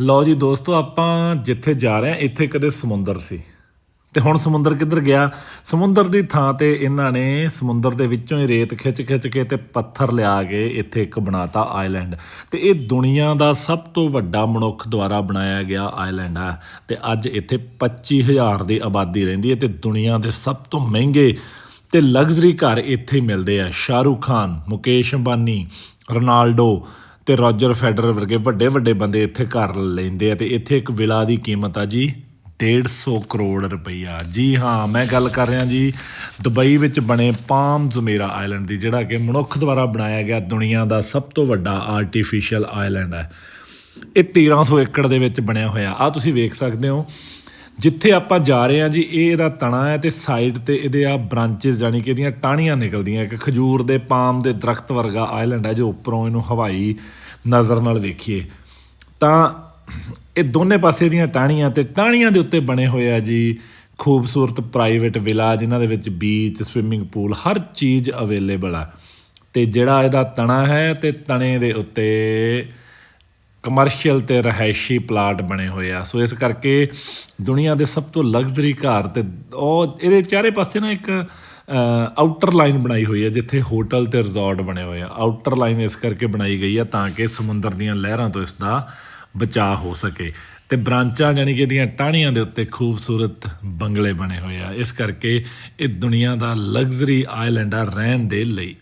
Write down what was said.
ਲਓ ਜੀ ਦੋਸਤੋ, ਆਪਾਂ ਜਿੱਥੇ ਜਾ ਰਹੇ ਹਾਂ, ਇੱਥੇ ਕਦੇ ਸਮੁੰਦਰ ਸੀ। ਤੇ ਹੁਣ ਸਮੁੰਦਰ ਕਿੱਧਰ ਗਿਆ? ਸਮੁੰਦਰ ਦੀ ਥਾਂ ਤੇ ਇਹਨਾਂ ਨੇ ਸਮੁੰਦਰ ਦੇ ਵਿੱਚੋਂ ਹੀ ਰੇਤ ਖਿੱਚ ਖਿੱਚ ਕੇ ਤੇ ਪੱਥਰ ਲਿਆ ਕੇ ਇੱਥੇ ਇੱਕ ਬਣਾਤਾ ਆਈਲੈਂਡ। ਤੇ ਇਹ ਦੁਨੀਆ ਦਾ ਸਭ ਤੋਂ ਵੱਡਾ ਮਨੁੱਖ ਦੁਆਰਾ ਬਣਾਇਆ ਗਿਆ ਆਈਲੈਂਡ ਆ ਤੇ ਅੱਜ ਇੱਥੇ 25000 ਦੀ ਆਬਾਦੀ ਰਹਿੰਦੀ ਹੈ ਤੇ ਦੁਨੀਆ ਦੇ ਸਭ ਤੋਂ ਮਹਿੰਗੇ ਤੇ ਲਗਜ਼ਰੀ ਘਰ ਇੱਥੇ ਮਿਲਦੇ ਆ। ਸ਼ਾਹਰੂਖ ਖਾਨ, ਮੁਕੇਸ਼ ਅੰਬਾਨੀ, ਰੋਨਾਲਡੋ ਤੇ ਰੋਜਰ ਫੈਡਰਰ ਵਰਗੇ ਵੱਡੇ ਵੱਡੇ ਬੰਦੇ ਇੱਥੇ ਘਰ ਲੈਂਦੇ ਆ ਤੇ ਇੱਥੇ ਇੱਕ ਵਿਲਾ ਦੀ ਕੀਮਤ ਆ ਜੀ 150 ਕਰੋੜ ਰੁਪਈਆ। ਜੀ ਹਾਂ, ਮੈਂ ਗੱਲ ਕਰ ਰਿਹਾ ਜੀ, ਦੁਬਈ ਵਿੱਚ ਬਣੇ ਪਾਮ ਜ਼ੁਮੇਰਾ ਆਈਲੈਂਡ ਦੀ, ਜਿਹੜਾ ਕਿ ਮਨੁੱਖ ਦੁਆਰਾ ਬਣਾਇਆ ਗਿਆ ਦੁਨੀਆ ਦਾ ਸਭ ਤੋਂ ਵੱਡਾ ਆਰਟੀਫੀਸ਼ੀਅਲ ਆਈਲੈਂਡ ਹੈ। ਇਹ 1300 ਏਕੜ ਦੇ ਵਿੱਚ ਬਣਿਆ ਹੋਇਆ। ਆ ਤੁਸੀਂ ਵੇਖ ਸਕਦੇ ਹੋ ਜਿੱਥੇ ਆਪਾਂ ਜਾ ਰਹੇ ਹਾਂ ਜੀ, ਇਹ ਇਹਦਾ ਤਣਾ ਹੈ ਤੇ ਸਾਈਡ ਤੇ ਇਹਦੇ ਆ ਬ੍ਰਾਂਚਸ ਜਾਨੀ ਕਿ ਇਹਦੀਆਂ ਟਾਹਣੀਆਂ ਨਿਕਲਦੀਆਂ। ਇੱਕ ਖਜੂਰ ਦੇ ਪਾਮ ਦੇ ਦਰਖਤ ਵਰਗਾ ਆਈਲੈਂਡ ਹੈ ਜੋ ਉੱਪਰੋਂ ਇਹਨੂੰ ਹਵਾਈ ਨਜ਼ਰ ਨਾਲ ਵੇਖੀਏ। ਤਾਂ ਇਹ ਦੋਨੇ ਪਾਸੇ ਦੀਆਂ ਟਾਹਣੀਆਂ ਤੇ ਟਾਹਣੀਆਂ ਦੇ ਉੱਤੇ ਬਣੇ ਹੋਏ ਆ ਜੀ ਖੂਬਸੂਰਤ ਪ੍ਰਾਈਵੇਟ ਵਿਲਾ ਜਿਨ੍ਹਾਂ ਦੇ ਵਿੱਚ ਬੀਚ ਸਵਿਮਿੰਗ ਪੂਲ ਹਰ ਚੀਜ਼ ਅਵੇਲੇਬਲ ਆ। ਤੇ ਜਿਹੜਾ ਇਹਦਾ ਤਣਾ ਹੈ ਤੇ ਤਣੇ ਦੇ ਉੱਤੇ ਕਮਰਸ਼ੀਅਲ ਤੇ ਰਹਿائشੀ ਪਲਾਟ ਬਣੇ ਹੋਏ ਆ। ਸੋ ਇਸ ਕਰਕੇ ਦੁਨੀਆ ਦੇ ਸਭ ਤੋਂ ਲਗਜ਼ਰੀ ਘਰ ਤੇ ਉਹ ਇਹਦੇ ਚਾਰੇ ਪਾਸੇ ਨਾ ਇੱਕ ਆਊਟਰ ਲਾਈਨ ਬਣਾਈ ਹੋਈ ਹੈ, ਜਿੱਥੇ ਹੋਟਲ ਤੇ ਰਿਜ਼ੋਰਟ ਬਣੇ ਹੋਏ ਆ। ਆਊਟਰ ਲਾਈਨ ਇਸ ਕਰਕੇ ਬਣਾਈ ਗਈ ਆ ਤਾਂ ਕਿ ਸਮੁੰਦਰ ਦੀਆਂ ਲਹਿਰਾਂ ਤੋਂ ਇਸ ਦਾ ਬਚਾਅ ਹੋ ਸਕੇ। ਤੇ ਬ੍ਰਾਂਚਾਂ ਯਾਨੀ ਕਿ ਇਹਦੀਆਂ ਟਾਹਣੀਆਂ ਦੇ ਉੱਤੇ ਖੂਬਸੂਰਤ ਬੰਗਲੇ ਬਣੇ ਹੋਏ ਆ। ਇਸ ਕਰਕੇ ਇਹ ਦੁਨੀਆ ਦਾ ਲਗਜ਼ਰੀ ਆਈਲੈਂਡ ਆ ਰਹਿਣ ਦੇ ਲਈ।